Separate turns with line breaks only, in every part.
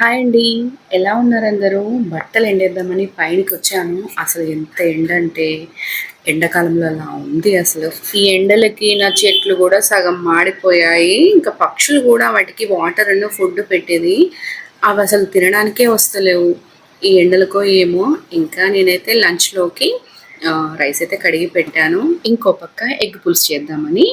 Hi అండి. ఎలా ఉన్నారు అందరూ? బట్టలు ఎండేద్దామని పైనకి వచ్చాను అసలు ఎంత ఎండ అంటే ఎండాకాలంలో అలా ఉంది అసలు. ఈ ఎండలకి నా చెట్లు కూడా సగం మాడిపోయాయి. ఇంకా పక్షులు కూడా వాటికి వాటర్ అన్న ఫుడ్ పెట్టేది. అవి అసలు తినడానికే వస్తలేవు. ఈ ఎండలకో ఏమో. ఇంకా నేనైతే లంచ్లోకి రైస్ అయితే కడిగి పెట్టాను. ఇంకో పక్క ఎగ్ పులుసు చేద్దామని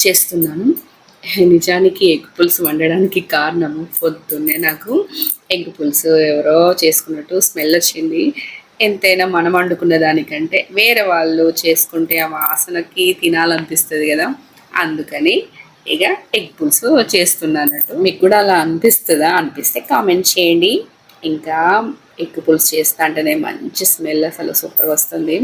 చేస్తున్నాను. నిజానికి ఎగ్ పులుసు వండడానికి కారణము పొద్దున్నే నాకు ఎగ్ పులుసు ఎవరో చేసుకున్నట్టు స్మెల్ వచ్చింది. ఎంతైనా మనం వండుకున్న దానికంటే వేరే వాళ్ళు చేసుకుంటే ఆ వాసనకి తినాలనిపిస్తుంది కదా. అందుకని ఇక ఎగ్ పులుసు చేస్తున్నానట్టు. మీకు కూడా అలా అనిపిస్తుందా? అనిపిస్తే కామెంట్ చేయండి. ఇంకా ఎగ్ పులుసు చేస్తా అంటేనే మంచి స్మెల్ అసలు సూపర్గా వస్తుంది.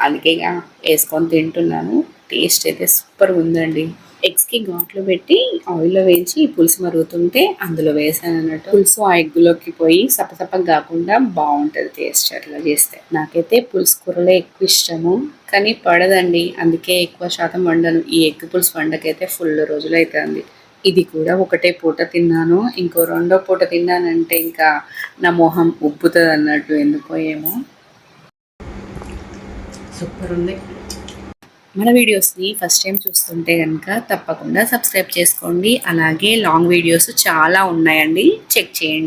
అందుకే ఇక వేసుకొని తింటున్నాను. టేస్ట్ అయితే సూపర్ ఉందండి. ఎగ్స్కి ఘాట్లు పెట్టి ఆయిల్లో వేయించి పులుసు మరుగుతుంటే అందులో వేసాను అన్నట్టు పులుసు ఆ ఎగ్గులోకి పోయి సపసప కాకుండా బాగుంటుంది టేస్ట్ అట్లా చేస్తే. నాకైతే పులుసు కూరలో ఎక్కువ ఇష్టము. కానీ పడదండి. అందుకే ఎక్కువ శాతం వండను. ఈ ఎగ్ పులుసు వండకైతే ఫుల్ రోజులు అవుతుంది ఇది కూడా ఒకటే పూట తిన్నాను. ఇంకో రెండో పూట తిన్నానంటే ఇంకా నా మొహం ఉబ్బుతుంది అన్నట్టు ఎందుకో ఏమో. సూపర్ ఉంది. మన వీడియోస్ని ఫస్ట్ టైం చూస్తుంటే కనుక తప్పకుండా సబ్స్క్రైబ్ చేసుకోండి. అలాగే లాంగ్ వీడియోస్ చాలా ఉన్నాయండి. చెక్ చేయండి.